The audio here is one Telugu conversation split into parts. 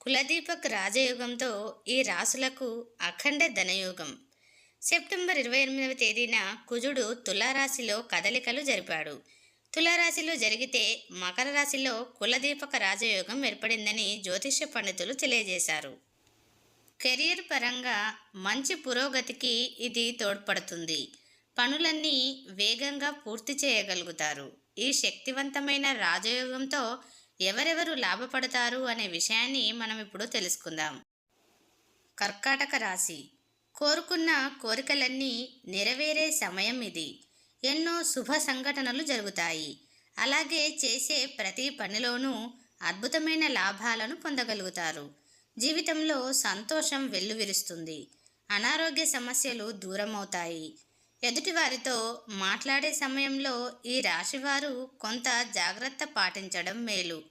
కులదీపక్ రాజయోగంతో ఈ రాసులకు అఖండ ధనయోగం. సెప్టెంబర్ ఇరవై ఎనిమిదవ తేదీన కుజుడు తులారాశిలో కదలికలు జరిపాడు. తులారాశిలో జరిగితే మకర రాశిలో కులదీపక రాజయోగం ఏర్పడిందని జ్యోతిష్య పండితులు తెలియజేశారు. కెరియర్ పరంగా మంచి పురోగతికి ఇది తోడ్పడుతుంది. పనులన్నీ వేగంగా పూర్తి చేయగలుగుతారు. ఈ శక్తివంతమైన రాజయోగంతో ఎవరెవరు లాభపడతారు అనే విషయాన్ని మనం ఇప్పుడు తెలుసుకుందాం. కర్కాటక రాశి. కోరుకున్న కోరికలన్నీ నెరవేరే సమయం ఇది. ఎన్నో శుభ సంఘటనలు జరుగుతాయి. అలాగే చేసే ప్రతి పనిలోనూ అద్భుతమైన లాభాలను పొందగలుగుతారు. జీవితంలో సంతోషం వెల్లువిరుస్తుంది. అనారోగ్య సమస్యలు దూరమవుతాయి. ఎదుటివారితో మాట్లాడే సమయంలో ఈ రాశివారు కొంత జాగ్రత్త పాటించడం మేలు.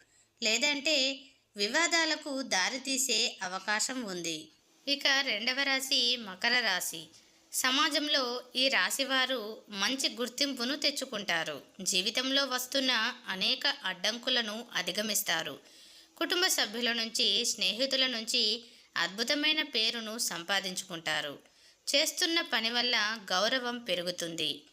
లేదంటే వివాదాలకు దారితీసే అవకాశం ఉంది. ఇక రెండవ రాశి మకర రాశి. సమాజంలో ఈ రాశివారు మంచి గుర్తింపును తెచ్చుకుంటారు. జీవితంలో వస్తున్న అనేక అడ్డంకులను అధిగమిస్తారు. కుటుంబ సభ్యుల నుంచి స్నేహితుల నుంచి అద్భుతమైన పేరును సంపాదించుకుంటారు. చేస్తున్న పని వల్ల గౌరవం పెరుగుతుంది.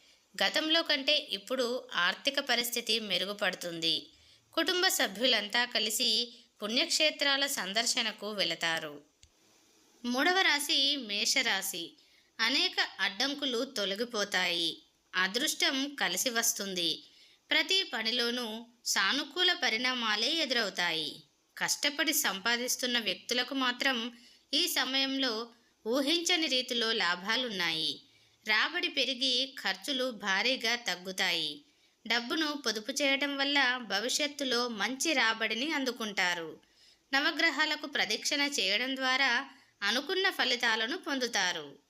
గతంలో కంటే ఇప్పుడు ఆర్థిక పరిస్థితి మెరుగుపడుతుంది. కుటుంబ సభ్యులంతా కలిసి పుణ్యక్షేత్రాల సందర్శనకు వెళతారు. మూడవ రాశి మేషరాశి. అనేక అడ్డంకులు తొలగిపోతాయి. అదృష్టం కలిసి వస్తుంది. ప్రతి పనిలోనూ సానుకూల పరిణామాలే ఎదురవుతాయి. కష్టపడి సంపాదిస్తున్న వ్యక్తులకు మాత్రం ఈ సమయంలో ఊహించని రీతిలో లాభాలున్నాయి. రాబడి పెరిగి ఖర్చులు భారీగా తగ్గుతాయి. డబ్బును పొదుపు చేయడం వల్ల భవిష్యత్తులో మంచి రాబడిని అందుకుంటారు. నవగ్రహాలకు ప్రదక్షిణ చేయడం ద్వారా అనుకున్న ఫలితాలను పొందుతారు.